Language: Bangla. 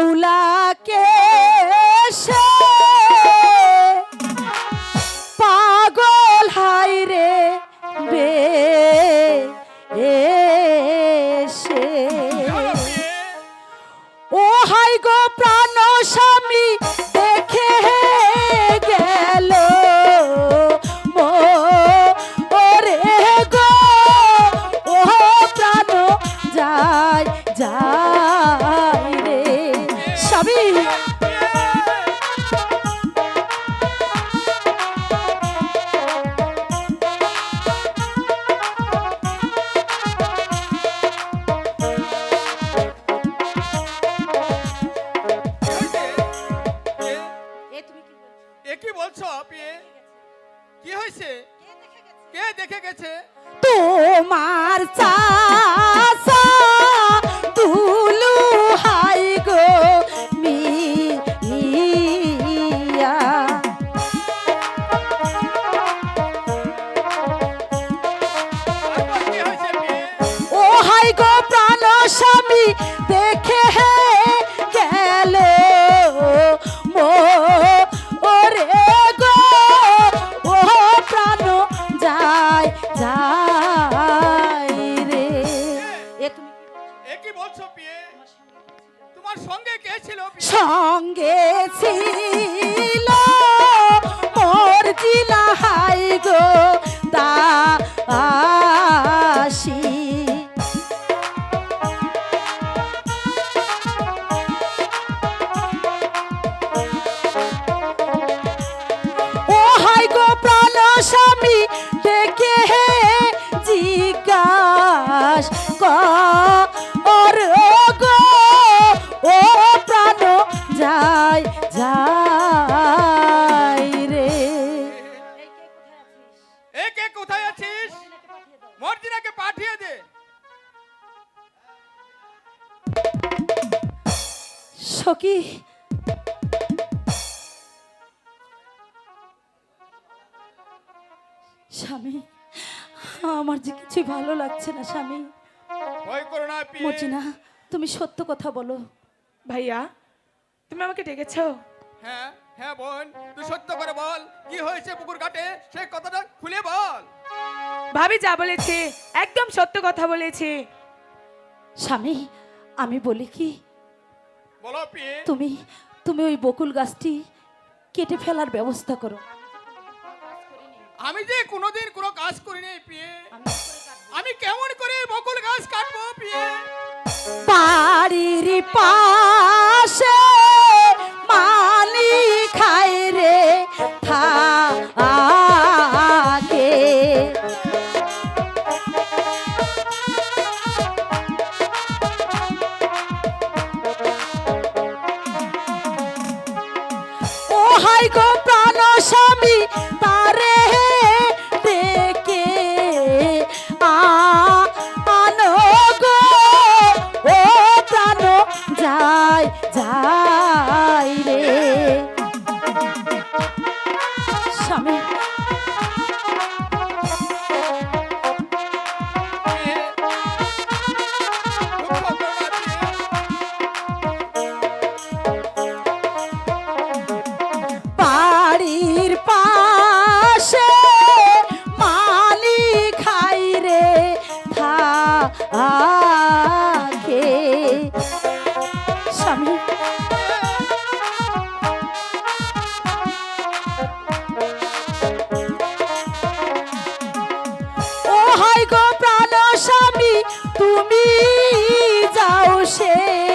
Lola. কি বলছো আপনি? কি হয়েছে? কে দেখে গেছে? তোমার চাষা দুলু হাই গো? ও হাই গো প্রাণ স্বামী সঙ্গে ছিল মোর জিলা হাই গো দাসী ও হাই গো প্রাণ স্বামী হে জিজ্ঞাস। সখী। স্বামী আমার যে কিছুই ভালো লাগছে না স্বামী। ভয় করো না বিয়ে। মর্জিনা তুমি সত্য কথা বলো। ভাইয়া তুমি আমাকে ডেকেছো? হ্যাঁ হ্যাঁ বোন তুই সত্য করে বল কি হয়েছে পুকুর ঘাটে? সেই কথাটা খুলে বল। ভাবি যা বলেছে একদম সত্য কথা বলেছে। স্বামী আমি বলি কি বলো পিয়ে তুমি তুমি ওই বকুল গাছটি কেটে ফেলার ব্যবস্থা করো। আমি যে কোনোদিন কোনো কাজ করিনি পিয়ে আমি কেমন করে বকুল গাছ কাটবো পিয়ে বাড়ির পাশে স্বামী তুমি যাও সে